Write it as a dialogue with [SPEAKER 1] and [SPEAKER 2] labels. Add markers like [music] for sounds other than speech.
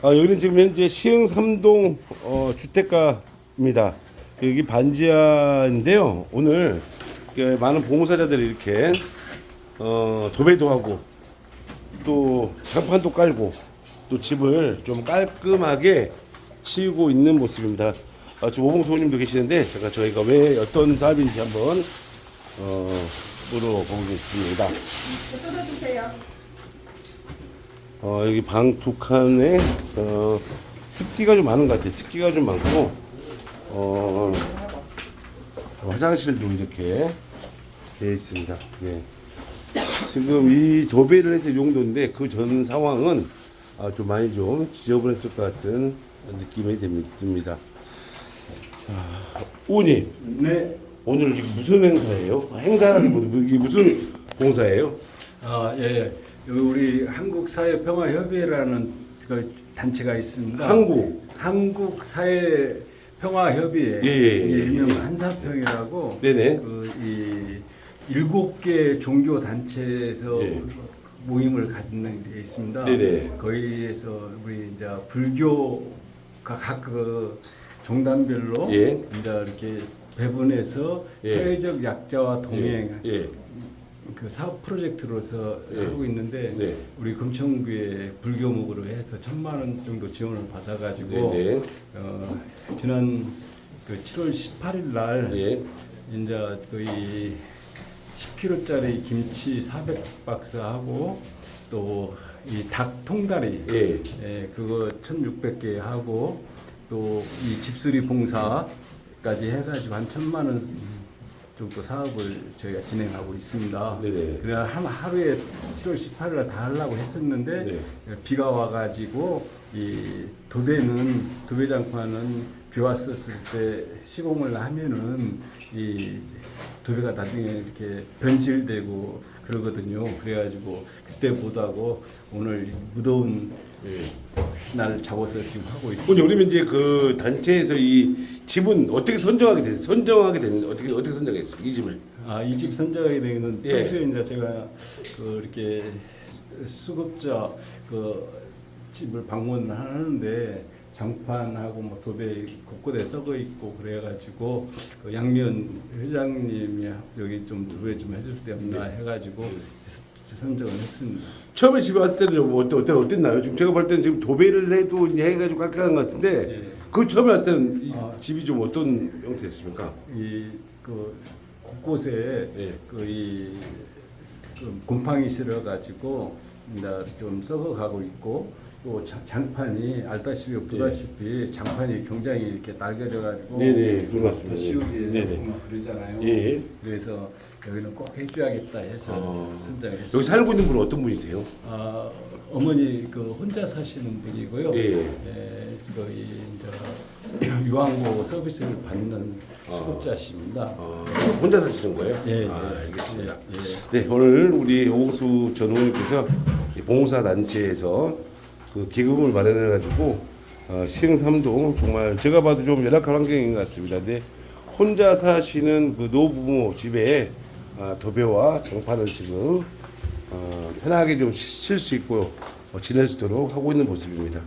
[SPEAKER 1] 아, 여기는 지금 현재 시흥 삼동 어, 주택가입니다. 여기 반지하인데요. 오늘 그 많은 봉사자들이 이렇게 어, 도배도 하고 또 장판도 깔고 또 집을 좀 깔끔하게 치우고 있는 모습입니다. 아, 지금 오봉수 님도 계시는데 제가 저희가 왜 어떤 사업인지 한번 어, 물어보겠습니다.
[SPEAKER 2] 뜯어주세요.
[SPEAKER 1] 어, 여기 방 두 칸에 어, 습기가 좀 많은 것 같아요. 습기가 좀 많고 어, 화장실도 이렇게 되어 있습니다. 예. 지금 이 도배를 해서 용도인데 그 전 상황은 아, 좀 많이 좀 지저분했을 것 같은 느낌이 듭니다. 자, 오님
[SPEAKER 3] 네.
[SPEAKER 1] 오늘 무슨 행사예요? 행사라기보다 이게 무슨 봉사예요?
[SPEAKER 3] 아, 예. 여기 우리 한국 사회 평화 협의회라는 그 단체가 있습니다.
[SPEAKER 1] 한국
[SPEAKER 3] 한국 사회 평화 협의회.
[SPEAKER 1] 예, 예, 예,
[SPEAKER 3] 일명
[SPEAKER 1] 예.
[SPEAKER 3] 한사평이라고.
[SPEAKER 1] 네네.
[SPEAKER 3] 그이 일곱 개 종교 단체에서
[SPEAKER 1] 예.
[SPEAKER 3] 모임을 가지는 데 있습니다.
[SPEAKER 1] 네네.
[SPEAKER 3] 거기에서 우리 이제 불교가 각그 종단별로
[SPEAKER 1] 예.
[SPEAKER 3] 이제 이렇게 배분해서
[SPEAKER 1] 예.
[SPEAKER 3] 사회적 약자와 동행
[SPEAKER 1] 예. 예.
[SPEAKER 3] 그 사업 프로젝트로서
[SPEAKER 1] 예.
[SPEAKER 3] 하고 있는데
[SPEAKER 1] 네.
[SPEAKER 3] 우리 금천구에 불교목으로 해서 천만 원 정도 지원을 받아가지고
[SPEAKER 1] 네 네.
[SPEAKER 3] 어, 지난 그 7월 18일 날
[SPEAKER 1] 예.
[SPEAKER 3] 이제 거의 10kg짜리 김치 400박스 하고 또 이 닭 통다리
[SPEAKER 1] 예.
[SPEAKER 3] 예, 그거 1,600개 하고 또 이 집수리 봉사까지 해가지고 한 천만 원 정도 사업을 저희가 진행하고 있습니다.
[SPEAKER 1] 네네.
[SPEAKER 3] 그래 한 하루에 7월 18일 날 다 하려고 했었는데
[SPEAKER 1] 네.
[SPEAKER 3] 비가 와가지고 이 도배는 도배 장판은 비 왔었을 때 시공을 하면은 이 도배가 나중에 이렇게 변질되고 그러거든요. 그래가지고 그때 못하고 오늘 무더운
[SPEAKER 1] 예.
[SPEAKER 3] 날 잡아서 지금 하고 있습니다.
[SPEAKER 1] 우리는 이제 그 단체에서 이 집은 어떻게 선정하게 됐 선정하게 됐는데 어떻게 어떻게 선정했어요? 이 집을.
[SPEAKER 3] 아, 이 집 선정하게 되는
[SPEAKER 1] 예.
[SPEAKER 3] 평소에 이제 제가 그 이렇게 수급자 그 집을 방문을 하는데 장판하고 뭐 도배 곳곳에 썩어 있고 그래가지고 그 양면 회장님이 여기 좀 도배 좀 해줄 수 없나 해가지고 선정을 했습니다.
[SPEAKER 1] 처음에 집에 왔을 때는 좀 어때 어때 어땠나요? 지금 제가 볼 때는 지금 도배를 해도 이제 해가지고 깔끔한 것 같은데
[SPEAKER 3] 예.
[SPEAKER 1] 그 처음에 왔을 때는 이
[SPEAKER 3] 아.
[SPEAKER 1] 집이 좀 어떤 형태였습니까?
[SPEAKER 3] 이 그 곳곳에
[SPEAKER 1] 예.
[SPEAKER 3] 그이 그 곰팡이 실어가지고 이제 좀 썩어가고 있고 또 자- 장판이 알다시피 보다시피 장판이 굉장히 이렇게 낡아져가지고
[SPEAKER 1] 예. 네네, 그런 것 같습니다.
[SPEAKER 3] 치우기
[SPEAKER 1] 네네.
[SPEAKER 3] 막 그러잖아요.
[SPEAKER 1] 예.
[SPEAKER 3] 그래서 여기는 꼭 해줘야겠다 해서
[SPEAKER 1] 어.
[SPEAKER 3] 선정했습니다.
[SPEAKER 1] 여기 살고 있는 분은 어떤 분이세요?
[SPEAKER 3] 아, 어머니 그 혼자 사시는 분이고요.
[SPEAKER 1] 예.
[SPEAKER 3] 예, 거의 이제 [clears throat] 유황보 서비스를 받는
[SPEAKER 1] 아.
[SPEAKER 3] 수급자십니다.
[SPEAKER 1] 어, 혼자 사시는 거예요?
[SPEAKER 3] 예, 예.
[SPEAKER 1] 아, 알겠습니다.
[SPEAKER 3] 예, 예.
[SPEAKER 1] 네, 오늘 우리 오수 전 의원님께서 이 봉사 단체에서 그 기금을 마련해 가지고 어, 시흥삼동 정말 제가 봐도 좀 열악한 환경인 것 같습니다. 근데 혼자 사시는 그 노부모 집에 아, 도배와 장판을 지금 어, 편하게 좀 쉴 수 있고 어, 지낼 수 있도록 하고 있는 모습입니다.